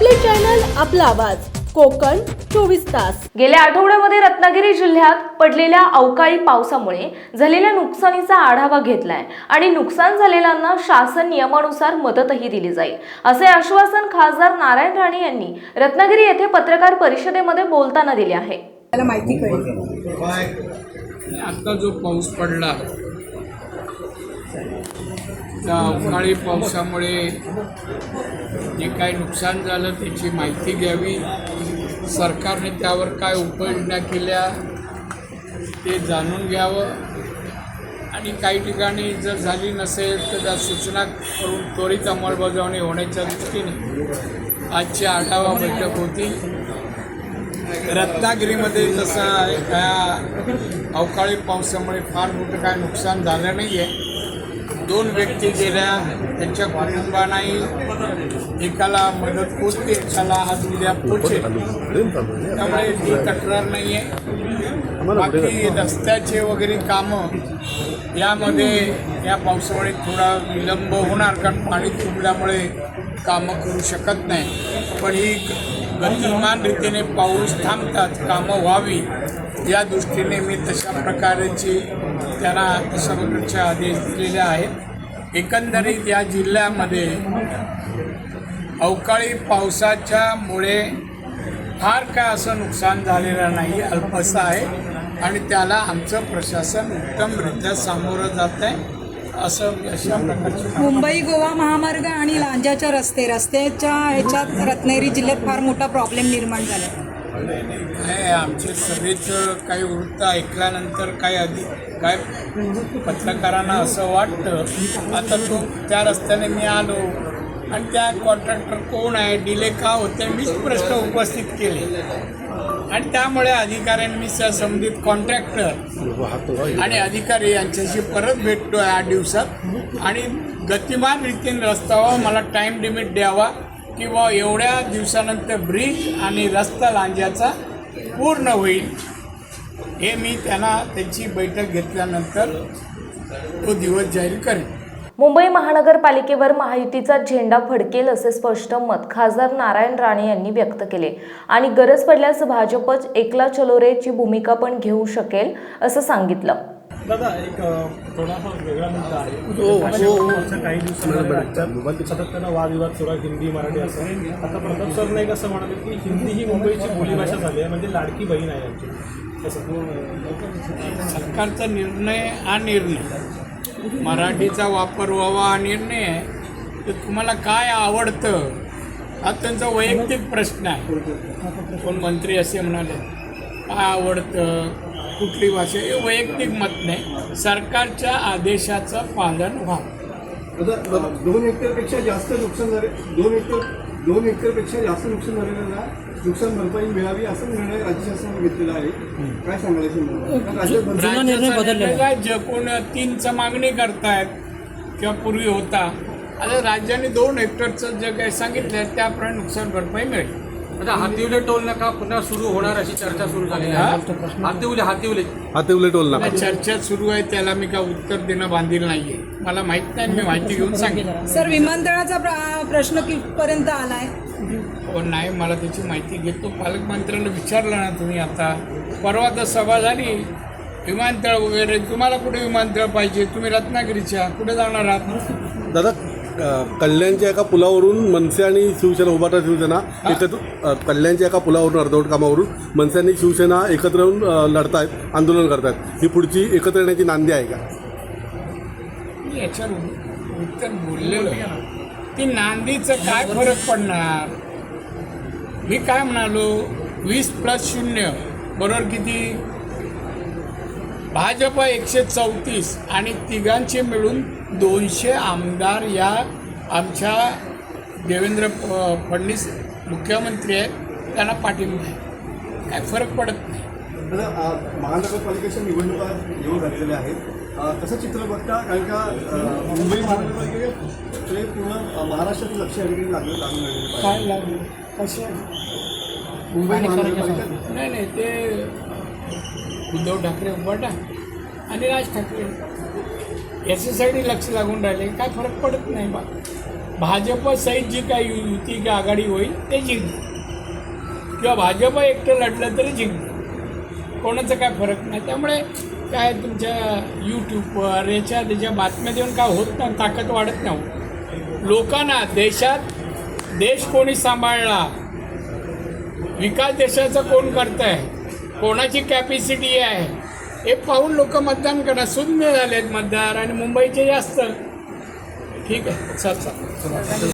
आपला आवाज. कोकण चोवीस तास. गेल्या आठवड्यामध्ये रत्नागिरी जिल्ह्यात पडलेल्या अवकाळी पावसामुळे झालेल्या नुकसानीचा आढावा घेतलाय आणि नुकसान झालेल्यांना शासन नियमानुसार मदतही दिली जाईल असे आश्वासन खासदार नारायण राणे यांनी रत्नागिरी येथे पत्रकार परिषदेमध्ये बोलताना दिले आहे. त्याला माहिती कळेल. आता जो पाऊस पडला त्या अवकाळी पावसामुळे जे काही नुकसान झालं त्याची माहिती घ्यावी. सरकारने त्यावर काय उपाययोजना केल्या ते जाणून घ्यावं. आणि काही ठिकाणी जर झाली नसेल तर त्या सूचना करून त्वरित अंमलबजावणी होण्याच्या दृष्टीने आजची आढावा बैठक होती. रत्नागिरीमध्ये जसं ह्या त्या अवकाळी पावसामुळे फार मोठं काय नुकसान झालं नाही आहे दोन व्यक्ती गेल्या त्यांच्या कुटुंबांनाही एकाला मदत पोचते एकाला आज उद्या पोचेल त्यामुळे ती तक्रार नाही आहे बाकी रस्त्याचे वगैरे कामं यामध्ये या पावसामुळे थोडा विलंब होणार कारण पाणी तुंबल्यामुळे कामं करू शकत नाही. पण ही गतिमान रीतीने पाऊस थांबतात कामं व्हावी या दृष्टीने मी तशा प्रकारची त्याला सर्वोच्च आदेश दिलेले आहेत. एकंदरीत या जिल्ह्यामध्ये अवकाळी पावसाच्यामुळे फार काय असं नुकसान झालेलं नाही अल्पसं आहे. आणि त्याला आमचं प्रशासन उत्तमरित्या सामोरं जात आहे असं अशा प्रकारची मुंबई गोवा महामार्ग आणि लांजाच्या रस्ते रस्त्याच्या ह्याच्यात रत्नागिरी जिल्ह्यात फार मोठा प्रॉब्लेम निर्माण झाला आहे काय आमचे सभेचं काही वृत्त ऐकल्यानंतर काय अधिक काय पत्रकारांना असं वाटतं आता तो त्या रस्त्याने मी आलो आणि त्या कॉन्ट्रॅक्टर कोण आहे डिले का होते मीच प्रश्न उपस्थित केले. आणि त्यामुळे अधिकाऱ्यांनी संबंधित कॉन्ट्रॅक्टर आणि अधिकारी यांच्याशी परत भेटतो आठ दिवसात आणि गतिमान रीतीने रस्ता व्हावा मला टाईम लिमिट द्यावा. किंवा एवढ्या दिवसानंतर ब्रिज आणि रस्ता लांज्याचा पूर्ण होईल. हे मी त्यांना त्यांची बैठक घेतल्यानंतर तो दिवस जाहीर करेन. मुंबई महानगरपालिकेवर महायुतीचा झेंडा फडकेल असे स्पष्ट मत खासदार नारायण राणे यांनी व्यक्त केले. आणि गरज पडल्यास भाजपच एकला चलोरेची भूमिका पण घेऊ शकेल असं सांगितलं. दादा एक थोडासा वेगळा मुद्दा आहे. मागच्या काही दिवसांमध्ये राज्यात सातत्यानं वादविवाद सुरू आहे हिंदी मराठी असं. आता प्रताप सर नाही कसं म्हणाले की हिंदी ही मुंबईची बोलीभाषा झाली आहे म्हणजे लाडकी बहीण आहे आमची. तसं सरकारचा निर्णय हा निर्णय. मराठीचा वापर व्हावा हा निर्णय आहे. तर तुम्हाला काय आवडतं? हा त्यांचा वैयक्तिक प्रश्न आहे. कोण मंत्री असे म्हणाले? काय आवडतं? कुठली भाषा हे वैयक्तिक मत नाही. सरकारच्या आदेशाचं पालन व्हावं दोन हेक्टरपेक्षा जास्त नुकसान झाले दोन हेक्टर दोन हेक्टरपेक्षा जास्त नुकसान झालेल्यांना नुकसान भरपाई मिळावी असा निर्णय राज्य शासनाने घेतलेला आहे. काय आहे, जे कोण तीनचं मागणी करतायत किंवा पूर्वी होता. आता राज्याने दोन हेक्टरचं जे काही सांगितलं त्याप्रमाणे नुकसान भरपाई मिळेल. आता हातिवले टोल नका पुन्हा सुरू होणार अशी चर्चा सुरू झालेली आहे. हातिवले हातिवले. हाते उलट टोल नाका. चर्चा सुरू आहे त्याला मी काय उत्तर देणं बांधील नाहीये. मला माहीत नाही मी माहिती घेऊन सांगेन. सर विमानतळाचा प्र- प्रश्न कितपर्यंत आलाय? हो नाही मला त्याची माहिती घेतो. पालकमंत्र्याला विचारलं ना तुम्ही आता. परवा तर सभा झाली. विमानतळ वगैरे तुम्हाला कुठे विमानतळ पाहिजे? तुम्ही रत्नागिरीच्या कुठे जाणार आहात? दादा कल्याणच्या एका पुलावरून मनसे आणि शिवसेना उभाटा शिवसेना एकत्र कल्याणच्या एका पुलावरून अर्धवट कामावरून मनसे आणि शिवसेना एकत्र येऊन लढतायत आंदोलन करतायत. ही पुढची एकत्र येण्याची नांदी आहे का? मी याच्यावर उत्तर बोललेलो आहे. ती नांदीचं काय फरक पडणार? मी काय म्हणालो? वीस प्लस शून्य. बरोबर किती? भाजप एकशे चौतीस आणि तिघांचे मिळून दोनशे आमदार या आमच्या देवेंद्र फडणवीस मुख्यमंत्री आहेत. त्यांना पाठिंबा आहे. काय फरक पडत नाही. महानगरपालिकेच्या निवडणुका येऊन झालेल्या आहेत. कसं चित्र बघता कारण का मुंबई महानगरपालिकेचे पूर्ण महाराष्ट्रातील लक्ष या ठिकाणी लागलं आहे. काय लागलं? कशा मुंबई महानगरपालिका नाही नाही ते उद्धव ठाकरे उभाटा आणि राज ठाकरे. याच्यासाठी लक्ष लागून राहिले. काय फरक पडत नाही बा. भाजप सहित जी काही युती की आघाडी होईल ते जिंकली किंवा भाजप एकटं लढलं तरी जिंकतं कोणाचा काय फरक नाही. त्यामुळे काय तुमच्या यूट्यूबवर याच्या त्याच्या बातम्या देऊन काय होत नाही ताकद वाढत नाही. लोकांना देशात देश कोणी सांभाळला? विकास देशाचा कोण करत आहे कोणाची कॅपॅसिटी आहे? हे पाहून लोक मतदान करणार शून्य आहेत मतदार आणि मुंबईचे जास्त. ठीक आहे चल चल.